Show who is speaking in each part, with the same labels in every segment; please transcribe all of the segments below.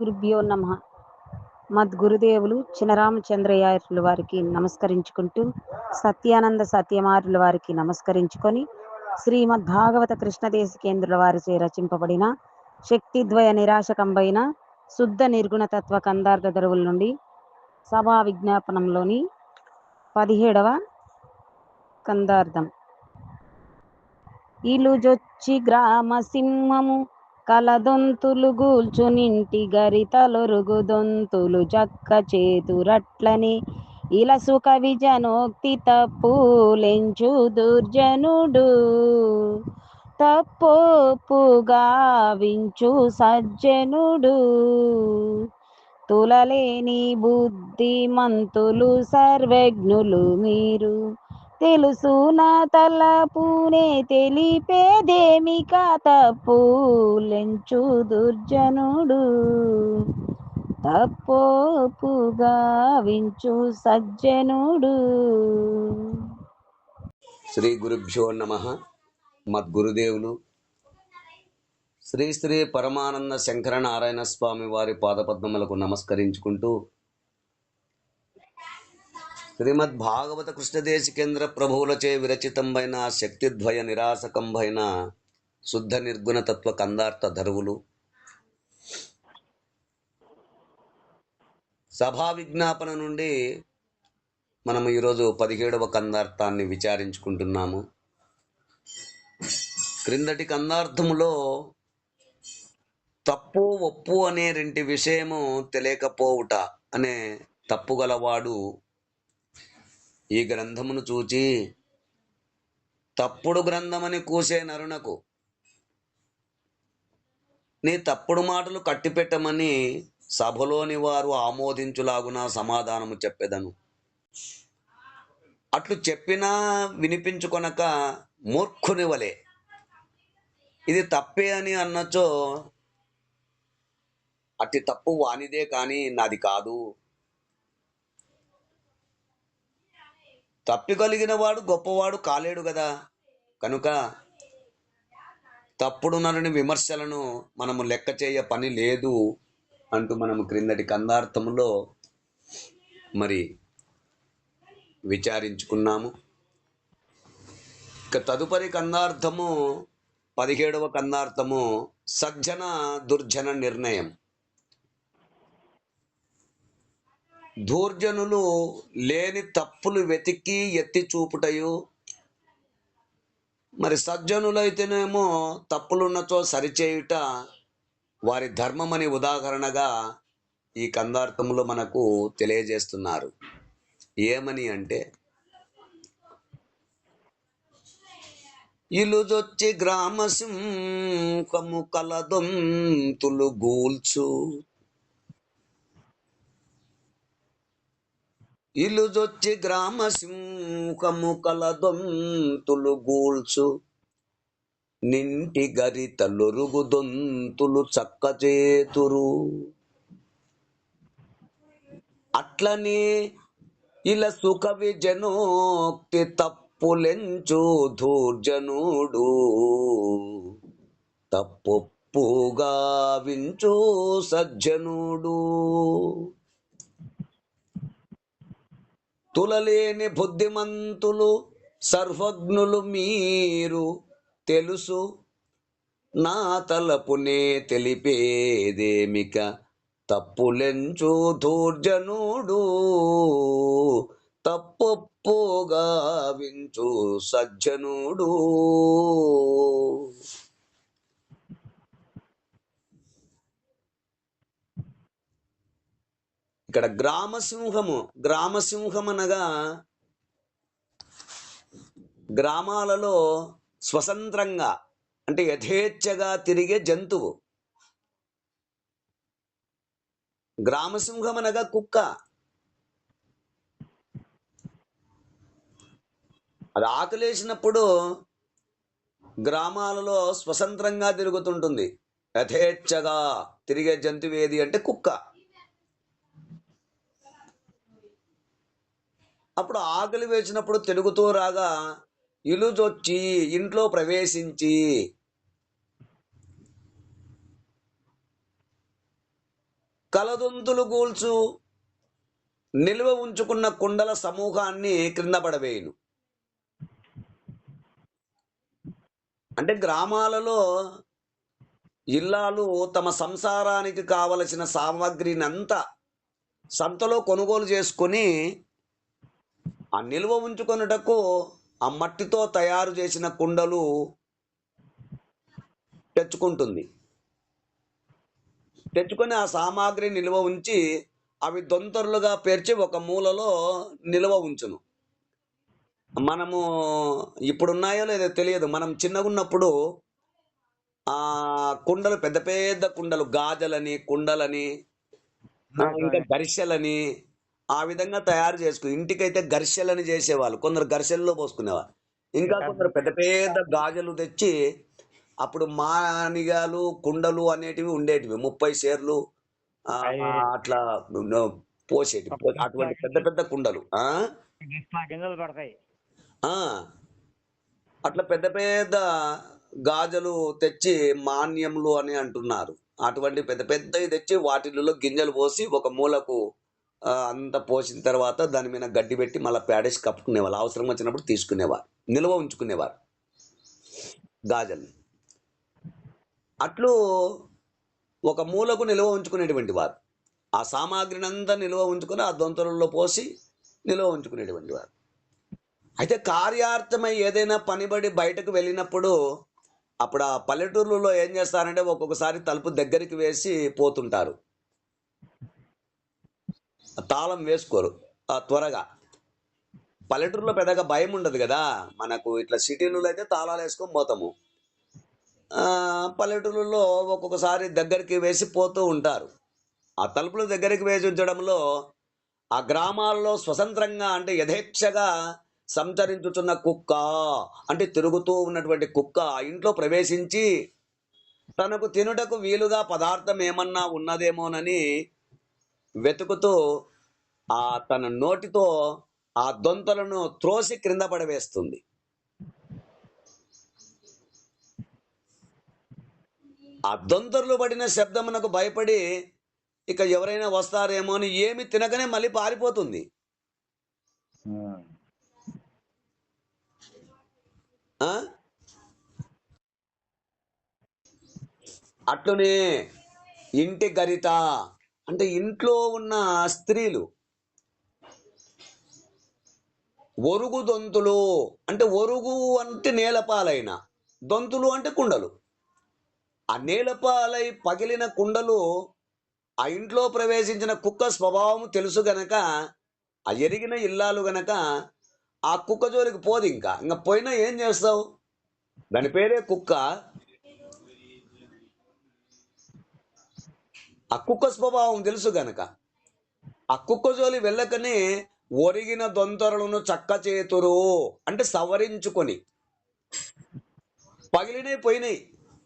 Speaker 1: గురుభ్యో నమ. మద్గురుదేవులు చినరామచంద్రయారుల వారికి నమస్కరించుకుంటూ సత్యానంద సత్యమారుల వారికి నమస్కరించుకొని శ్రీమద్ భాగవత కృష్ణదేశికేంద్రుల వారిచే రచింపబడిన శక్తిద్వయ నిరాశకంబైన శుద్ధ నిర్గుణ తత్వ కందార్థ దరువుల నుండి సభా విజ్ఞాపనంలోని పదిహేడవ కందార్థం. ఇలుజొచ్చి గ్రామ సింహము కలదొంతులు గూల్చునింటి గరితలొరుగు దొంతులు జక్క చేతురట్లని ఇలసు కవి జనోక్తి తప్పులెంచు దుర్జనుడు. తప్పోపుగా వించు సజ్జనుడు. తులలేని బుద్ధిమంతులు సర్వజ్ఞులు మీరు. తెలుసు నా తలపునే తెలిపేదేమిక తప్పులెంచు దుర్జనుడు తప్పోపుగా వించు సజ్జనుడు.
Speaker 2: శ్రీ గురుభ్యో నమ. మద్గురుదేవులు. శ్రీ శ్రీ పరమానంద శంకర నారాయణ స్వామి వారి పాదపద్మములకు నమస్కరించుకుంటూ శ్రీమద్ భాగవత కృష్ణదేశికేంద్ర ప్రభువులచే విరచితంబైన శక్తిద్వయ నిరాసకంబైన శుద్ధ నిర్గుణ తత్వ కందార్థ ధరువులు. సభా విజ్ఞాపన నుండి మనము ఈరోజు పదిహేడవ కందార్థాన్ని విచారించుకుంటున్నాము. క్రిందటి కందార్థములో తప్పు ఒప్పు అనే రెండు విషయము తెలియకపోవుట అనే తప్పుగలవాడు ఈ గ్రంథమును చూచి తప్పుడు గ్రంథమని కూసే నరునకు నీ తప్పుడు మాటలు కట్టిపెట్టమని సభలోని వారు ఆమోదించులాగున సమాధానము చెప్పేదను. అట్లు చెప్పినా వినిపించుకొనక మూర్ఖుని వలె. ఇది తప్పే అని అన్నచో అట్టి తప్పు వానిదే కానీ నాది కాదు. తప్పిగలిగిన వాడు గొప్పవాడు కాలేడు కదా కనుక తప్పుడునరని విమర్శలను మనము లెక్క చేయ పని లేదు అంటూ మనం క్రిందటి కందార్థంలో మరి విచారించుకున్నాము. ఇక తదుపరి కందార్థము పదిహేడవ కందార్థము సజ్జన దుర్జన నిర్ణయం. దూర్జనులు లేని తప్పులు వెతికి ఎత్తి చూపుటయు. మరి సజ్జనులైతేనేమో తప్పులున్నచో సరిచేయుట వారి ధర్మమని ఉదాహరణగా ఈ కందార్థములు మనకు తెలియజేస్తున్నారు. ఏమని అంటే ఇలుజొచ్చి గ్రామ సింహము కలదొంతులు గూల్చు. ఇలుజొచ్చి గ్రామ సింహము కలదొంతులు గూల్చు. నింటి గరితలొరుగు దొంతులు చక్కచేతురు. అట్లనే ఇలా సుఖవి జనోక్తి తప్పులెంచు ధూర్జనుడు. తప్పుగా వించు సజ్జనుడు. తులలేని బుద్ధిమంతులు సర్వజ్ఞులు మీరు తెలుసు. నా తలపునే తెలిపేదేమిక? తప్పులెంచు దూర్జనుడు తప్పొప్పుగా వించు సజ్జనుడు. ఇక్కడ గ్రామసింహము గ్రామసింహం అనగా గ్రామాలలో స్వతంత్రంగా అంటే యథేచ్ఛగా తిరిగే జంతువు. గ్రామసింహం అనగా కుక్క. అది ఆకలేసినప్పుడు గ్రామాలలో స్వతంత్రంగా తిరుగుతుంటుంది. యథేచ్ఛగా తిరిగే జంతువు ఏది అంటే కుక్క. అప్పుడు ఆకలి వేసినప్పుడు తిరుగుతూ రాగా ఇలుజొచ్చి ఇంట్లో ప్రవేశించి. కలదొంతులు గూల్చు నిల్వ ఉంచుకున్న కుండల సమూహాన్ని క్రింద పడవేయును. అంటే గ్రామాలలో ఇల్లాలు తమ సంసారానికి కావలసిన సామాగ్రిని అంతా సంతలో కొనుగోలు చేసుకొని ఆ నిల్వ ఉంచుకొనుటకు ఆ మట్టితో తయారు చేసిన కుండలు తెచ్చుకుంటుంది. తెచ్చుకొని ఆ సామాగ్రి నిల్వ ఉంచి అవి దొంతరులుగా పేర్చి ఒక మూలలో నిల్వ ఉంచును. మనము ఇప్పుడు ఉన్నాయో లేదో తెలియదు. మనం చిన్నగా ఉన్నప్పుడు ఆ కుండలు పెద్ద పెద్ద కుండలు గాజలని కుండలని ఇంకా గరిసెలని ఆ విధంగా తయారు చేసుకు ఇంటికైతే గరిసెలని చేసేవాళ్ళు. కొందరు గరిసెల్లో పోసుకునేవాళ్ళు ఇంకా కొందరు పెద్ద పెద్ద గాజులు తెచ్చి అప్పుడు మానిగాలు కుండలు అనేటివి ఉండేటివి. ముప్పై షేర్లు అట్లా పోసేటివి పో- అటువంటి పెద్ద పెద్ద కుండలు. అట్లా పెద్ద పెద్ద గాజులు తెచ్చి మాన్యములు అని అంటున్నారు. అటువంటి పెద్ద పెద్దవి తెచ్చి వాటిల్లో గింజలు పోసి ఒక మూలకు అంత పోసిన తర్వాత దాని మీద గడ్డి పెట్టి మళ్ళీ ప్యాడేసి కప్పుకునేవాళ్ళు. అవసరం వచ్చినప్పుడు తీసుకునేవారు. నిల్వ ఉంచుకునేవారు. గాజల్ని. అట్లు ఒక మూలకు నిల్వ ఉంచుకునేటువంటి వారు. ఆ సామాగ్రిని అంతా నిల్వ ఉంచుకొని ఆ దొంతలలో పోసి నిల్వ ఉంచుకునేటువంటి వారు. అయితే కార్యార్థమై ఏదైనా పనిబడి బయటకు వెళ్ళినప్పుడు అప్పుడు ఆ పల్లెటూర్లలో ఏం చేస్తారంటే ఒక్కొక్కసారి తలుపు దగ్గరికి వేసి పోతుంటారు. తాళం వేసుకోరు. త్వరగా. పల్లెటూరులో పెద్దగా భయం ఉండదు కదా. మనకు ఇట్లా సిటీలలో అయితే తాళాలు వేసుకొని పోతాము. పల్లెటూరులో ఒక్కొక్కసారి దగ్గరికి వేసి పోతూ ఉంటారు. ఆ తలుపులు దగ్గరికి వేసి ఉంచడంలో ఆ గ్రామాల్లో స్వతంత్రంగా అంటే యథేచ్ఛగా సంచరించుతున్న కుక్క అంటే తిరుగుతూ ఉన్నటువంటి కుక్క ఆ ఇంట్లో ప్రవేశించి తనకు తినుటకు వీలుగా పదార్థం ఏమన్నా ఉన్నదేమోనని వెతుకుతూ ఆ తన నోటితో ఆ దొంతలను త్రోసి క్రింద పడవేస్తుంది. ఆ దొంతరులు పడిన శబ్దమునకు భయపడి ఇక ఎవరైనా వస్తారేమో అని ఏమి తినకనే మళ్ళీ పారిపోతుంది. అట్లనే ఇంటి గరిట అంటే ఇంట్లో ఉన్న స్త్రీలు ఒరుగు దొంతులు అంటే ఒరుగు అంటే నేలపాలైన దొంతులు అంటే కుండలు. ఆ నేలపాలై పగిలిన కుండలు ఆ ఇంట్లో ప్రవేశించిన కుక్క స్వభావం తెలుసు గనక ఆ ఎరిగిన ఇల్లాలు గనక ఆ కుక్క జోలికి పోదు ఇంకా. ఇంకా పోయినా ఏం చేస్తావు? దాని పేరే కుక్క. ఆ కుక్క స్వభావం తెలుసు గనక. ఆ కుక్క జోలి వెళ్ళకనే ఒరిగిన దొంతరలను చక్క చేతురు అంటే సవరించుకొని. పగిలినవి పోయినాయి.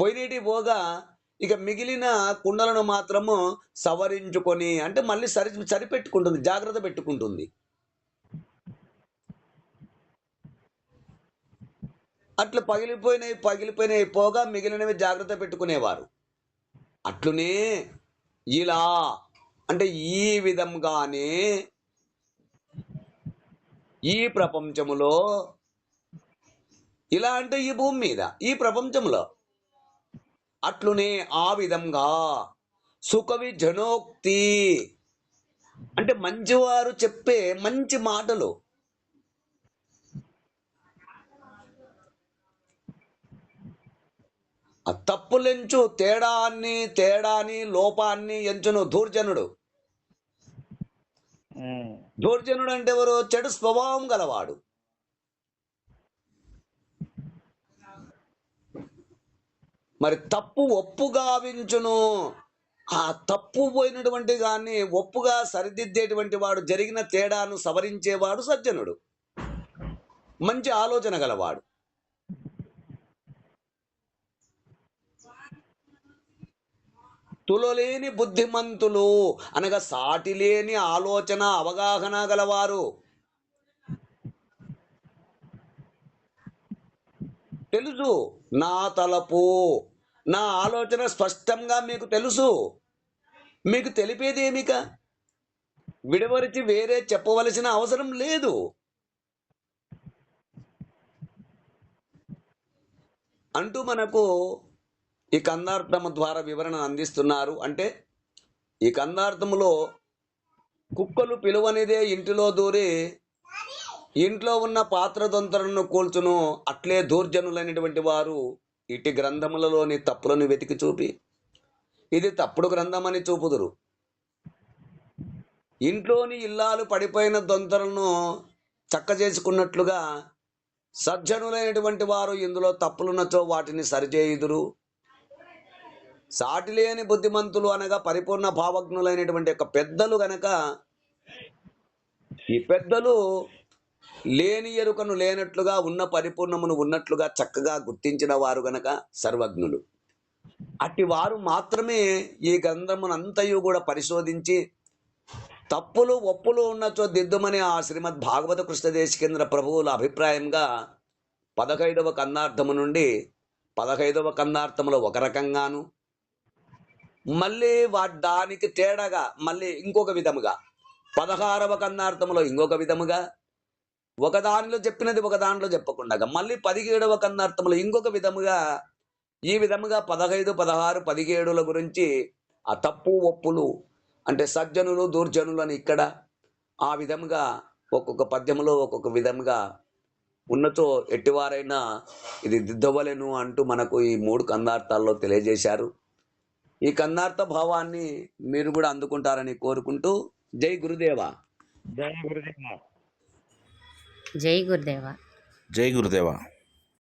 Speaker 2: పోయినటి పోగా ఇక మిగిలిన కుండలను మాత్రము సవరించుకొని అంటే మళ్ళీ సరి సరిపెట్టుకుంటుంది జాగ్రత్త పెట్టుకుంటుంది. అట్లా పగిలిపోయినవి పగిలిపోయినవి పోగా మిగిలినవి జాగ్రత్త పెట్టుకునేవారు. అట్లునే ఇలా అంటే ఈ విధంగానే ఈ ప్రపంచములో ఇలా అంటే ఈ భూమి మీద ఈ ప్రపంచంలో అట్లునే ఆ విధంగా సుకవి జనోక్తి. అంటే మంచివారు చెప్పే మంచి మాటలు తప్పులెంచు తేడాన్ని తేడాని లోపాన్ని ఎంచును దూర్జనుడు దూర్జనుడు అంటే ఎవరు? చెడు స్వభావం గలవాడు. మరి తప్పు ఒప్పు గావించును ఆ తప్పు పోయినటువంటి దాన్ని ఒప్పుగా సరిదిద్దేటువంటి వాడు జరిగిన తేడాను సవరించేవాడు సజ్జనుడు. మంచి ఆలోచన గలవాడు. తులలేని బుద్ధిమంతులు అనగా సాటి లేని ఆలోచన అవగాహన గలవారు. తెలుసు? నా తలపు. నా ఆలోచన స్పష్టంగా మీకు తెలుసు. మీకు తెలిపేదేమిక? విడవరిచి వేరే చెప్పవలసిన అవసరం లేదు. అంటూ మనకు ఈ కందార్థము ద్వారా వివరణ అందిస్తున్నారు. అంటే ఈ కందార్థములో కుక్కలు పిలువనిదే ఇంటిలో దూరి ఇంట్లో ఉన్న పాత్ర దొంతరను కూల్చును అట్లే దూర్జనులైనటువంటి వారు ఇటు గ్రంథములలోని తప్పులను వెతికి చూపి ఇది తప్పుడు గ్రంథమని చూపుదురు. ఇంట్లోని ఇల్లాలు పడిపోయిన దొంతరలను చక్క చేసుకున్నట్లుగా సజ్జనులైనటువంటి వారు ఇందులో తప్పులున్నచో వాటిని సరిచేయుదురు. సాటి లేని బుద్ధిమంతులు అనగా పరిపూర్ణ భావజ్ఞులైనటువంటి యొక్క పెద్దలు గనక ఈ పెద్దలు లేని ఎరుకను లేనట్లుగా ఉన్న పరిపూర్ణమును ఉన్నట్లుగా చక్కగా గుర్తించిన వారు గనక సర్వజ్ఞులు. అట్టి వారు మాత్రమే ఈ గ్రంథమునంతయు కూడా పరిశోధించి తప్పులు ఒప్పులు ఉన్నచో దిద్దుమని ఆ శ్రీమద్ భాగవత కృష్ణదేశికేంద్ర ప్రభువుల అభిప్రాయంగా పదహైదవ కందార్థము నుండి పదహైదవ కందార్థములో ఒక రకంగాను మళ్ళీ వా దానికి తేడాగా మళ్ళీ ఇంకొక విధముగా. పదహారవ కందార్థములో ఇంకొక విధముగా. ఒక దానిలో చెప్పినది ఒక దానిలో చెప్పకుండా మళ్ళీ పదిహేడవ కన్నార్థంలో ఇంకొక విధముగా. ఈ విధముగా పదహైదు పదహారు పదిహేడుల గురించి ఆ తప్పు ఒప్పులు అంటే సజ్జనులు దూర్జనులు అని ఇక్కడ ఆ విధముగా ఒక్కొక్క పద్యములో ఒక్కొక్క విధముగా ఉన్నతో ఎట్టివారైనా ఇది దిద్దవలెను అంటూ మనకు ఈ మూడు కందార్థాల్లో తెలియజేశారు. ఈ కందార్థ భావాన్ని మీరు కూడా అందుకుంటారని కోరుకుంటూ జై గురుదేవా.
Speaker 3: జయ గురుదేవ.
Speaker 4: జై గురుదేవ.
Speaker 5: జై గురుదేవా.